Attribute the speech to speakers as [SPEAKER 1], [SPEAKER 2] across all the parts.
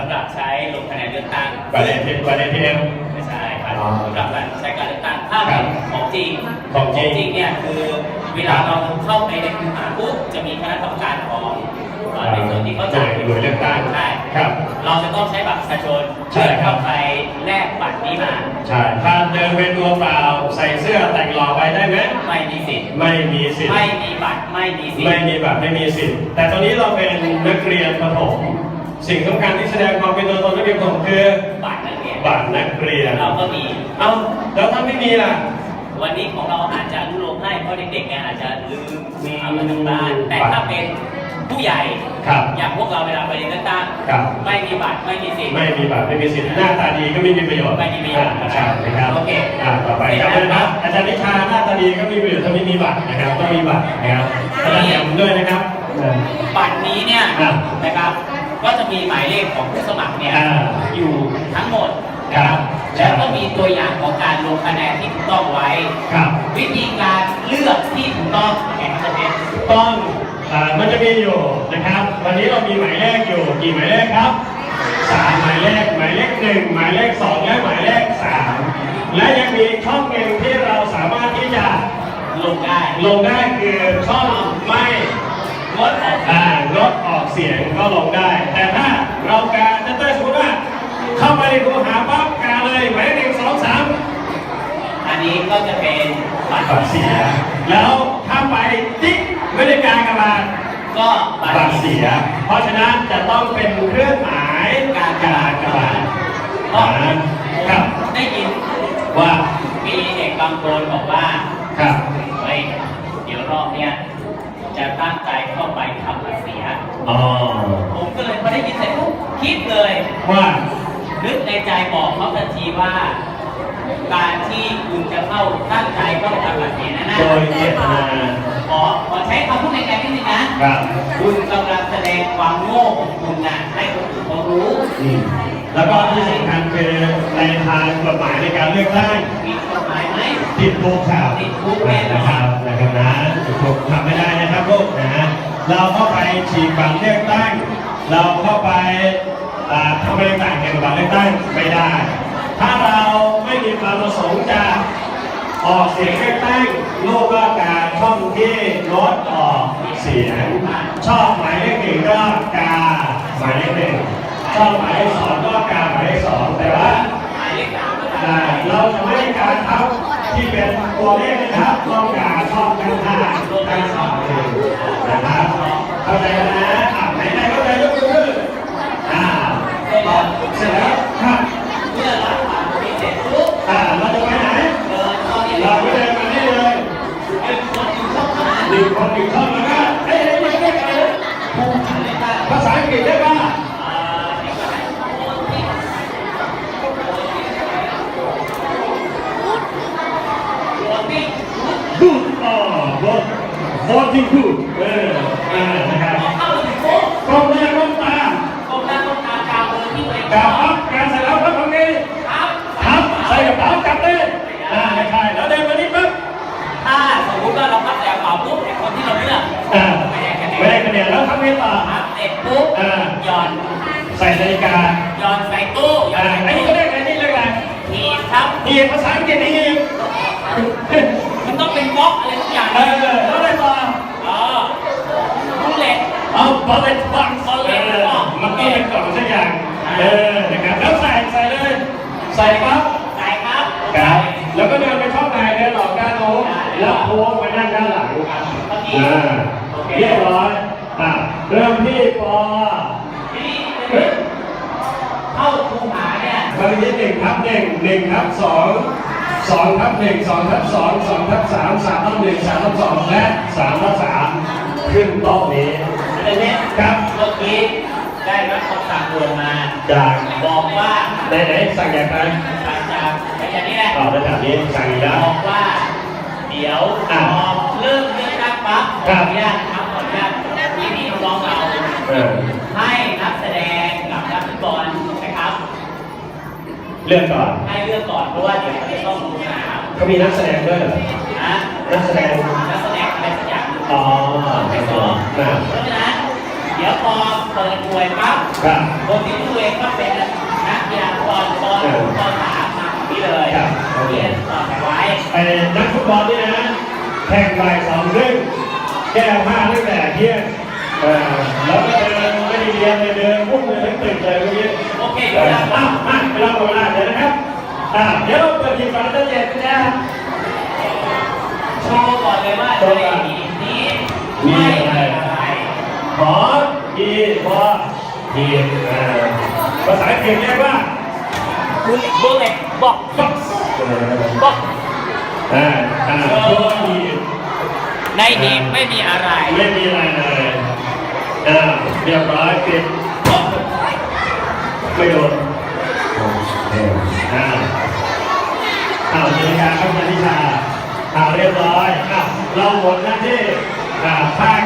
[SPEAKER 1] สำหรับใช้ลงคะแนนเลือกตั้ง
[SPEAKER 2] บัตรเอทีบัตรเอทีเอ็ม
[SPEAKER 1] ไม่ใช่ครับ
[SPEAKER 2] อ๋อ
[SPEAKER 1] สำหรับการใช้การเลือกตั้งถ้าเป็นของจริง
[SPEAKER 2] ของจริง
[SPEAKER 1] เนี่ยคือเวลาเราเข้าไปในคูหาปุ๊บจะมีคณะกรรมการของเอ่อในส่วนที่เขาจ่าย
[SPEAKER 2] หน่วยเลือกตั้ง
[SPEAKER 1] ใช่
[SPEAKER 2] ครับ
[SPEAKER 1] เราจะต้องใช้บัตรประชาชน
[SPEAKER 2] ใช่ครับ
[SPEAKER 1] เข้าไปแลกบัตรนี้มา
[SPEAKER 2] ใช่ถ้าเดินเป็นตัวเปล่าใส่เสื้อแต่งหล่อไปได้ไหม
[SPEAKER 1] ไม่มีสิทธิ์
[SPEAKER 2] ไม่มีสิทธิ์
[SPEAKER 1] ไม่มีบัตรไม่มีสิท
[SPEAKER 2] ไม่
[SPEAKER 1] ธิ์
[SPEAKER 2] มีบัตรไม่มีสิทธิ์ แต่ตอนนี้เราเป็นนักเรียนประถม สิ่งสำคัญที่แสดงความเป็นตัวตนนักเรียนประถมคือ
[SPEAKER 1] บัตรนักเรียน
[SPEAKER 2] บัตรนักเรียน
[SPEAKER 1] เราก็มี
[SPEAKER 2] เอ้าแล้วถ้าไม่มีล่ะ
[SPEAKER 1] วันนี้ของเราอาจจะอนุโลมให้เพราะเด็กๆเนี่ยอาจจะลืม
[SPEAKER 2] อืม
[SPEAKER 1] เอามาทำบ้านแต่ถ้าเป็นผู้ใหญ่
[SPEAKER 2] ครับ
[SPEAKER 1] อย่างพวกเราเวลาไปเรียนเลือกตั้ง
[SPEAKER 2] ครับ
[SPEAKER 1] ไม่มีบัตรไม่มีสิทธิ์
[SPEAKER 2] ไม่มีบัตรไม่มีสิทธิ์หน้าตาดีก็ไม่มีประโยชน์
[SPEAKER 1] ไม่มีประโยชน์
[SPEAKER 2] อ่าใช่นะครับ
[SPEAKER 1] โอเค
[SPEAKER 2] อ่าต่อไปครับ
[SPEAKER 1] เสร็จแล้ว
[SPEAKER 2] นะครับอาจารย์นิชาหน้าตาดีก็ไม่มีประโยชน์ถ้าไม่มีบัตรนะครับต้องมีบัตรนะครับอาจารย์แหม่มด้วยนะครับอ่า
[SPEAKER 1] บัตรนี้เนี่ย
[SPEAKER 2] ครับ
[SPEAKER 1] นะครับ ก็จะมีหมายเลขของผู้สมัครเนี่ย
[SPEAKER 2] อ่า
[SPEAKER 1] อยู่ทั้งหมด
[SPEAKER 2] ครับ
[SPEAKER 1] แล้วก็มีตัวอย่างของการลงคะแนนที่ถูกต้องไว้
[SPEAKER 2] ครับ
[SPEAKER 1] วิธีการเลือกที่ถูกต้องแข่งขันเอง
[SPEAKER 2] ต้องอ่ามันจะมีอยู่นะครับ วันนี้เรามีหมายเลขอยู่กี่หมายเลขครับสามหมายเลขหมายเลขหนึ่งหมายเลขสองและหมายเลขสามและยังมีช่องหนึ่งที่เราสามารถที่จะ
[SPEAKER 1] ลงได้
[SPEAKER 2] ลงได้คือช่องไม่
[SPEAKER 1] งดออก
[SPEAKER 2] อ่างด ออกเสียงก็ลงได้ แต่ถ้าเราการจะเต้ยสมมติว่าเข้าไปในคูหาปั๊บการเลยหมายเลขหนึ่งสองสาม
[SPEAKER 1] อันนี้ก็จะเป็นบัตร
[SPEAKER 2] บัตรเสีย แล้วถ้าไปติ๊กไม่ได้การกระบาด
[SPEAKER 1] ก็บัตร
[SPEAKER 2] บัตรเสีย เพราะฉะนั้นจะต้องเป็นเครื่องหมาย
[SPEAKER 1] การก
[SPEAKER 2] การาร
[SPEAKER 1] ร
[SPEAKER 2] กระ
[SPEAKER 1] บา
[SPEAKER 2] บา
[SPEAKER 1] ด
[SPEAKER 2] ด
[SPEAKER 1] ก็
[SPEAKER 2] ครับ
[SPEAKER 1] ได้ยิน
[SPEAKER 2] ว่า
[SPEAKER 1] มีเด็กบางคนบอกว่า
[SPEAKER 2] ครับ
[SPEAKER 1] เฮ้ยเดี๋ยวรอบเนี้ย จะตั้งใจเข้าไปทำบัตรเสีย
[SPEAKER 2] อ๋อ
[SPEAKER 1] ผมก็เลยพอได้ยินเสร็จปุ๊บคิดเลย
[SPEAKER 2] ว่า
[SPEAKER 1] นึกในใจบอกเขาทันทีว่า การที่คุณจะเข้าตั้งใจเข้าไปทำบัตรเสียนั่นนะ
[SPEAKER 2] โดยเจตนา
[SPEAKER 1] ขอขอใช้คำพูดในใจนิดนึงนะครับ คุณกำลังแสดงความโง่ของคุณนะให้คนอื่นเขารู้
[SPEAKER 2] อืม แล้วก็ที่สำคัญคือในทางกฎหมายในการเลือกตั้ง
[SPEAKER 1] มีกฎหมายไหม
[SPEAKER 2] ติดคุกครับ
[SPEAKER 1] ติดคุกแน่นอน
[SPEAKER 2] นะครับนะครับนะติดคุกทำไม่ได้นะครับลูกนะเราเข้าไปฉีกบัตรเลือกตั้ง เราเข้าไปอ่าทำอะไรต่างเกี่ยวกับบัตรเลือกตั้งไม่ได้ ถ้าเราไม่มีความประสงค์จะออกเสียงเลือกตั้งลูกก็การช่องที่ลดออกเสียงชอบหมายเลขหนึ่งก็กาหมายเลขหนึ่ง ชอบหมายเลขสองก็การหมายเลขสองแต่ว่า
[SPEAKER 1] เรา
[SPEAKER 2] จะไม่การทับที่เป็นตัวเลขนะครับต้องการชอบกันห้าทั้งสองนะครับเข้าใจแล้วนะอะไหนไหนเข้าใจยกมือขึ้นอ่าต่อเสร็จแล้วครับ
[SPEAKER 1] เมื่อรับบัตรนี้เสร็จปุ๊บ
[SPEAKER 2] อ่าเราจะไปไหน
[SPEAKER 1] เดินเข้าที่
[SPEAKER 2] เราไม่เดินมานี่เลย
[SPEAKER 1] เป็นคนอยู่ช่องทาง
[SPEAKER 2] หนึ่งคนหนึ่งช่องแล้วก็เอ้ยเอ้ยเอ้ยเอ้ยเอ้ย
[SPEAKER 1] ผู้อ่านเลขได้
[SPEAKER 2] ภาษาอังกฤษได้ป่ะ
[SPEAKER 1] อ่านี่ก็ให้คนที่ คนที่
[SPEAKER 2] ดูดอ๋อ vote voting good เอออ่านะครับ
[SPEAKER 1] เข้าไปถึงปุ๊บ
[SPEAKER 2] ก้มหน้าก้มตา
[SPEAKER 1] ก้มหน้าก้มตากาวเบอร์ที่ตัวเอง
[SPEAKER 2] กราบครับการเสร็จแล้วครับตรงนี้
[SPEAKER 1] ครับ
[SPEAKER 2] ครับใส่กระเป๋าจับเลยอ่าไม่ใช่แล้วเดินมานี่ปั๊บ
[SPEAKER 1] ถ้าสมมติว่าเราพับแต่กระเป๋าปุ๊บไอ้คนที่เราเลือก
[SPEAKER 2] อ่า
[SPEAKER 1] ไม่ได้คะแน
[SPEAKER 2] ไม่ได้
[SPEAKER 1] น
[SPEAKER 2] คะ แล้วทำไงต่อ
[SPEAKER 1] พับเสร็จปุ๊บ
[SPEAKER 2] อ่า
[SPEAKER 1] หย่อน
[SPEAKER 2] ใส่นาฬิกา
[SPEAKER 1] หย่อนใส่ตู้หย่อ
[SPEAKER 2] น
[SPEAKER 1] ใส่
[SPEAKER 2] อันนี้
[SPEAKER 1] ตู้
[SPEAKER 2] ก็ได้ไงนี่เรียกอะไร
[SPEAKER 1] ทีบครับ
[SPEAKER 2] นี่ภาษาอังกฤษนี่
[SPEAKER 1] มันต้องเป็นบล็อกอะไรทุกอย่าง
[SPEAKER 2] เออแล้วอะไรต่อ
[SPEAKER 1] อ๋อบุลเลต
[SPEAKER 2] เอาบอลเลตบัง
[SPEAKER 1] bullet
[SPEAKER 2] เออ
[SPEAKER 1] box
[SPEAKER 2] มันต้องเป็นกล่องสักอย่างเออนะครับแล้วใส่ใส่เลยใส่ปั๊บ
[SPEAKER 1] ใส่ครับ
[SPEAKER 2] ครับแล้วก็เดินไปช่องไหนเดินออกด้านโน้นแล้วโค้งไปนั่งด้านหลัง
[SPEAKER 1] อ่าเค
[SPEAKER 2] เรียบร้อย อะเริ่มที่ปอ
[SPEAKER 1] ทีนี้เฮ้ยเข้าคูหาเนี่ย
[SPEAKER 2] บริเวณหนึ่งทับหนึ่งหนึ่งทับสองสองทับหนึ่งสองทับสองสองทับสามสามทับหนึ่งสามทับสองและสามทับสามขึ้นโต๊ะนี้
[SPEAKER 1] อันนี้
[SPEAKER 2] ครับ
[SPEAKER 1] เมื่อกี้ได้รับคำสั่งด่วนมา
[SPEAKER 2] จาก
[SPEAKER 1] บอกว่า
[SPEAKER 2] ไหนไหนสั่งจากใคร
[SPEAKER 1] หลังจากไปจากนี้แหละ
[SPEAKER 2] ต่อระดับนี้สั่งอีกแล้ว
[SPEAKER 1] บอกว่า เดี๋ยว
[SPEAKER 2] อะ
[SPEAKER 1] พอเริ่มเลือกตั้งปั๊บข
[SPEAKER 2] ครั
[SPEAKER 1] อบอนุญาตครับขออนุญาตที่ น้องเราให้นักแสดงกับนักฟุตบอลนะครับ
[SPEAKER 2] เลือกก่อน
[SPEAKER 1] ให้เลือกก่อนเพราะว่าเดี๋ยวเขาจะต้องลงสนาม
[SPEAKER 2] เขามีนักแสดงด้วย
[SPEAKER 1] นะ
[SPEAKER 2] นักแสดง
[SPEAKER 1] นักแสดงอะไรสักอย่าง
[SPEAKER 2] อ๋อ
[SPEAKER 1] ไม่สอ
[SPEAKER 2] นะ
[SPEAKER 1] เพราะฉะนั้นเดี๋ยวพอเปิดหน่วยปั๊บ
[SPEAKER 2] ค
[SPEAKER 1] นที่ดูเองก็เป็นนักกีฬาบอลบอลบอลสามบาที่เลย
[SPEAKER 2] เรี
[SPEAKER 1] ยนต่อไป
[SPEAKER 2] นักฟุตบอลนี่นะแข่งบ่ายสองครึ่งแก้ผ้าตั้งแต่เที่ยง
[SPEAKER 1] โครา
[SPEAKER 2] ชเลยนะครับอ่าเดี๋ยวเราเปิดทีมก่อนเจ็ดกันนะ
[SPEAKER 1] โชว์ก่อนเลยว่า
[SPEAKER 2] ตัว
[SPEAKER 1] นี้
[SPEAKER 2] นี้
[SPEAKER 1] ไม่
[SPEAKER 2] อะไรขอทีพอทีภาษาอังกฤษเรียกว่า
[SPEAKER 1] บุลเล็บุลเล็อกบอกบอก
[SPEAKER 2] อ่าอ่าตัวที
[SPEAKER 1] ในนี้ไม่มีอะไร
[SPEAKER 2] ไม่มีอะไรเลยอ่าเรียบร้อยปิดไม่โดน เอาอ้า
[SPEAKER 1] ว
[SPEAKER 3] นาฬิกาเข้ามาที่ชาเอาเรียบร้อยอ้วเราหมดหน้าที่อ่าภาค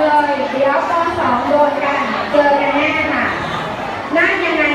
[SPEAKER 3] เลย เดี๋ยวตอนสองโดนกัน เจอกันแน่ค่ะ
[SPEAKER 1] นั่นยังไง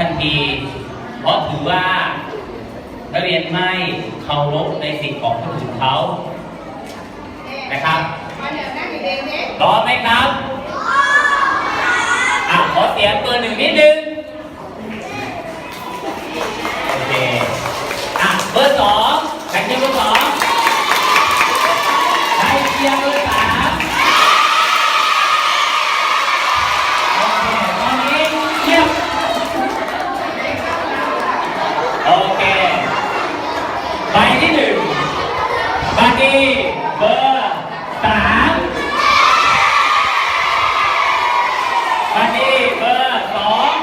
[SPEAKER 1] ทันที เพราะถือว่า นักเรียนไม่เคารพในสิทธิ์ของคนอื่นเขานะครับพร้อมไหมครับอะขอเสียงตัวหนึ่งนิดนึงโอเคอะเบอร์สองใครเชียร์เบอร์สองใครเชียร์เบอร์สามโอเค ตอนนี้เงียบโอเคใบที่หนึ่งบัดดี้เบอร์สามบัดดี้เบอร์สอง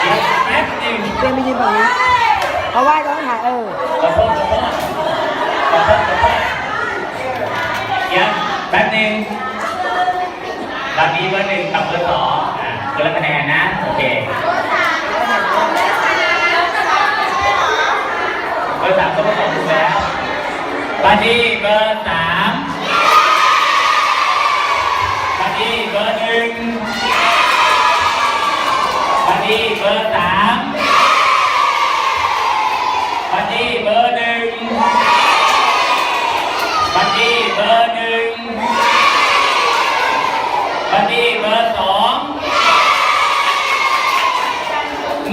[SPEAKER 1] เดี๋ยวแป๊บหนึ่ง
[SPEAKER 4] เดินไป ยืนตรงนี้เพราะว่าต้องถ่ายเออ
[SPEAKER 1] เดี๋ยวแป๊บหนึงลำนี้เบอร์หนึ่งกับเบอร์สองอะคนละคะแนนนะ โอเคเบอร์สามก็เบอร์สองถูกแล้วบัดดี้เบอร์สาม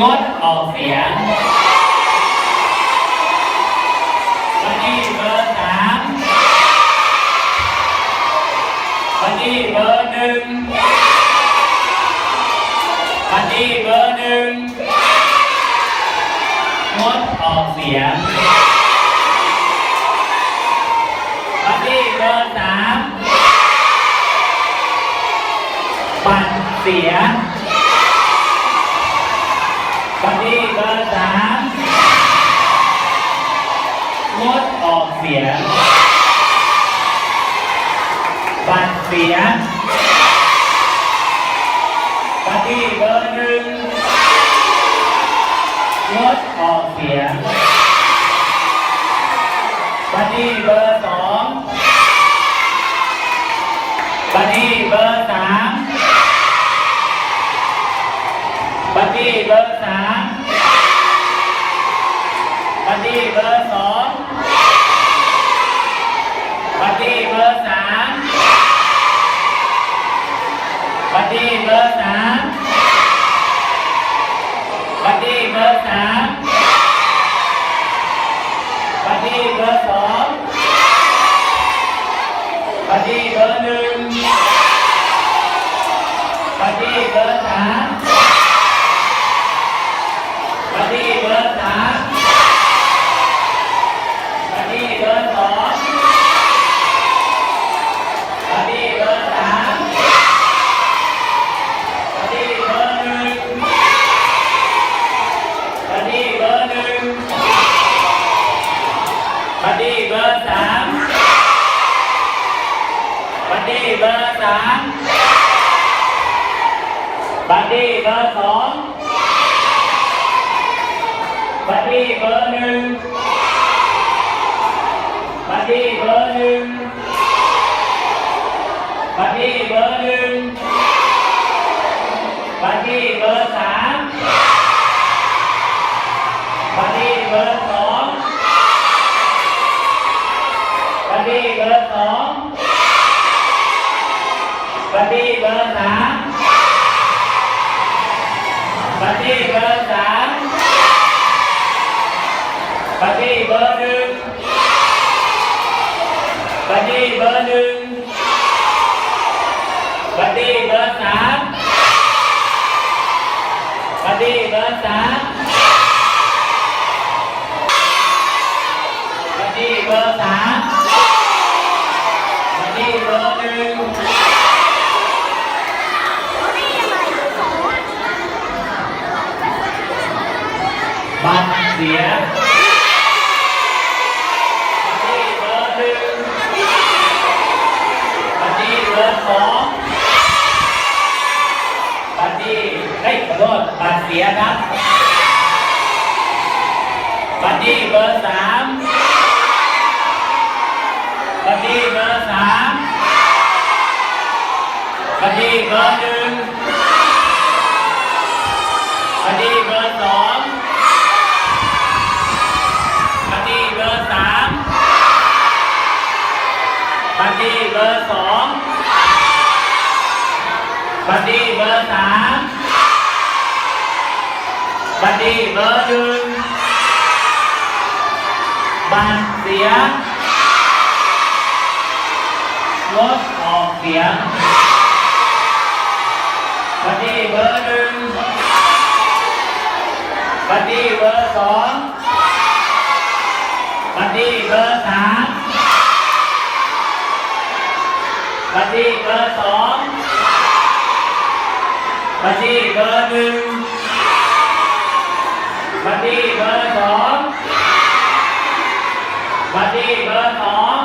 [SPEAKER 1] งดออกเสียงบัดดี้เบอร์สามบัดดี้เบอร์หนึ่งบัดดี้เบอร์หนึ่งงดออกเสียงบัดดี้เบอร์สามปัดเสียงบัดดี้เบอร์สามงดออก เสียงปัดเสีย บัดดี้เบอร์หนึ่งงดออกเสียงบัดดี้เบอร์สองบัดดี้เบอร์ พี่เบอร์สา บัดดี้เบอร์สามบัดดี้เบอร์สองบัดดี้เบอร์สองบัดดี้เบอร์สามบัดดี้เบอร์สามบัดดี้เบอร์หนึ่งบัดดี้เบอร์หนึ่ง ดี้เบอร์สามบัดดี้เบอร์สามบัดดี้เบอร์หนึ่งบัดสียบัดดี้เบอร์หนึ่งบัดดี้เบอร์สองบัดดี้เฮ้ยขอโทษบัดเสียครับ ดี้เบอร์สามบัดดี้เบอร์สามบัดดี้เบอร์หนึ่งบัดดี้เบอร์สองบัดดี้เบอร์สามบัดดี้เบอร์สองบัดดี้เบอร์สามบัดดี้เบอร์หนึ่ง บันเสียงงดออกเสียงบัดดี้เบอร์หนึ่งบัดดี้เบอร์สองบัดดี้เบอร์สามบัดดี้เบอร์สองบัดดี้เบอร์หนึ่งบัดดี้เบอร์สอง บดีเบอร์สอง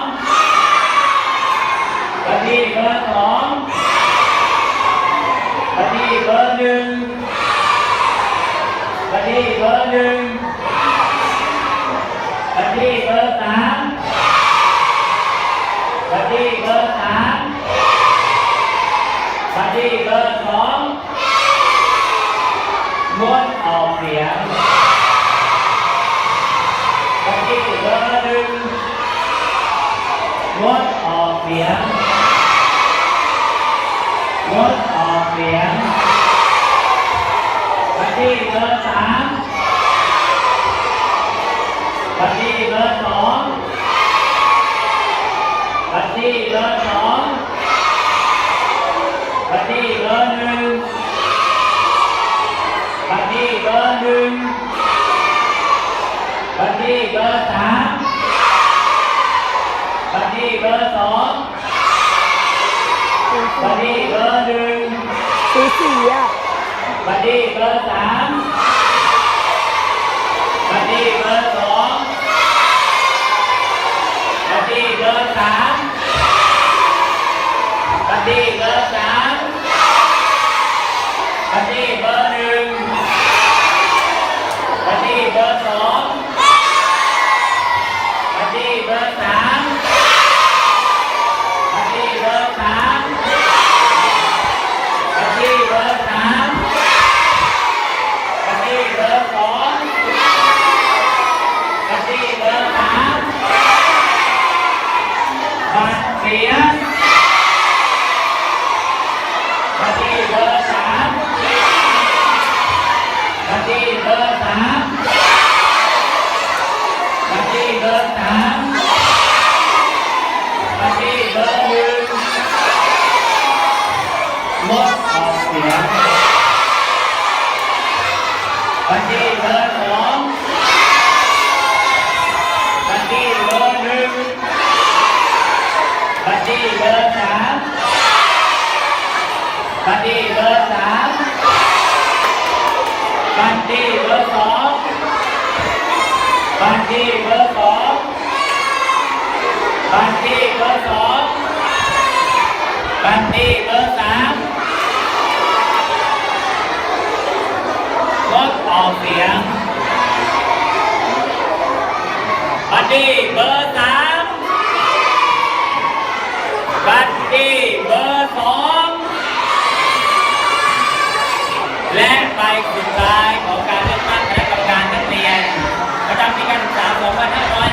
[SPEAKER 1] บดีเบอร์สองบดีเบอร์หนึ่งบดีเบอร์หนึ่งบดีเบอร์สามบดีเบอร์สามบดีเบอร์ นึ่งบัดดี้เบอร์สามบัดดี้เบอร์สองบัดดี้เบอร์หนึ่งสีสีอะบัดดี้เบอร์สามบัดดี้เบอร์สองบัดดี้เบอร์สามบัดดี้เบอร์สาม บัดดี้เบอร์สามบัดดี้เบอร์สองบันที่เบอร์สองบันที่เบอร์สองบันที่เบอร์สามลดออกเสียงบันที่เบอร์สามบันที่เบอร์สองและใบ สุดท้ายของการเลือกตั้งคณะกรรมการนักเรียนประจำปีการศึกษา2500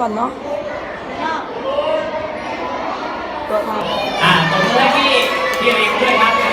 [SPEAKER 1] ก่อ
[SPEAKER 2] น
[SPEAKER 5] เนาะ
[SPEAKER 4] ตัวทาง
[SPEAKER 1] อ่าตบมือให้พี่พี่ริ
[SPEAKER 3] งด้วยครับ